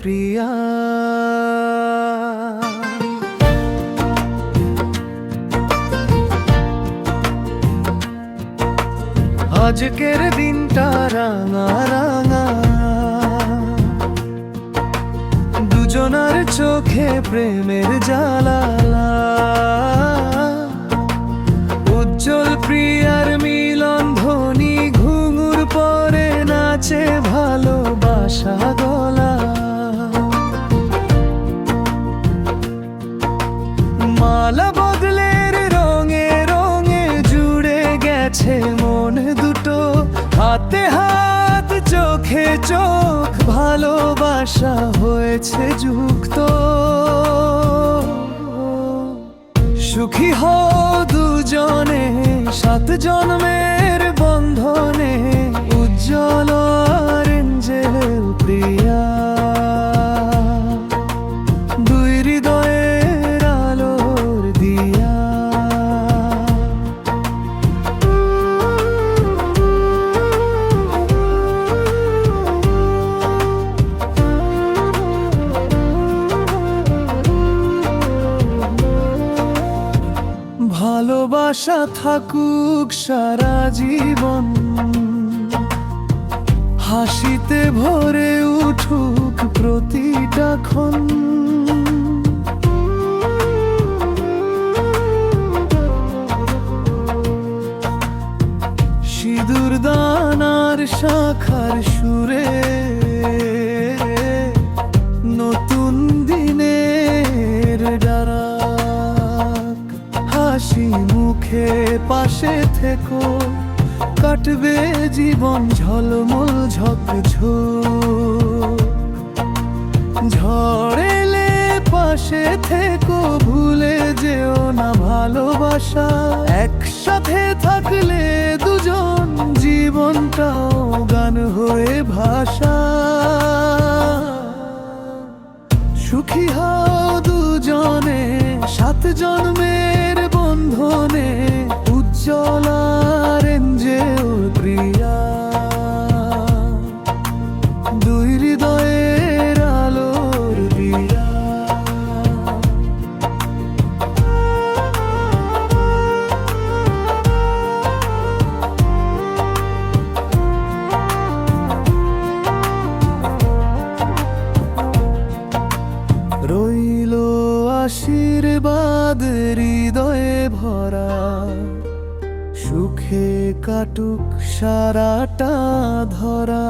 প্রিয়া। আজকের দিনটা রাঙা রাঙা। দুজনার চোখে প্রেমের জালালা গেছে মন দুটো, হাতে হাত, চোখে চোখ, ভালোবাসা হয়েছে যুক্ত। সুখী হ দুজনে, সাত জন্মের বন্ধনে, উজ্জ্বল ভালোবাসা থাকুক সারা জীবন। হাসিতে ভরে উঠুক প্রতিটা ক্ষণ। সিঁদুর দানার শাখার সুরে নতুন মুখে পাশে থেকো, কাটবে জীবন ঝলমল ঝকঝো ঝড়েলে পাশে থেকো, ভুলে যেও না ভালোবাসা। একসাথে থাকলে দুজন জীবনটাও গান হয়ে ভাষা সুখী হও দুজনে সাত জন্মের বন্ধনে উজ্জ্বল আর এঞ্জেল প্রিয়া। দুই হৃদয়ের আলোর দিয়া রইল আশীর্বাদ হৃদয়ে। ভরা সুখে কাটুক সারাটা ধরা।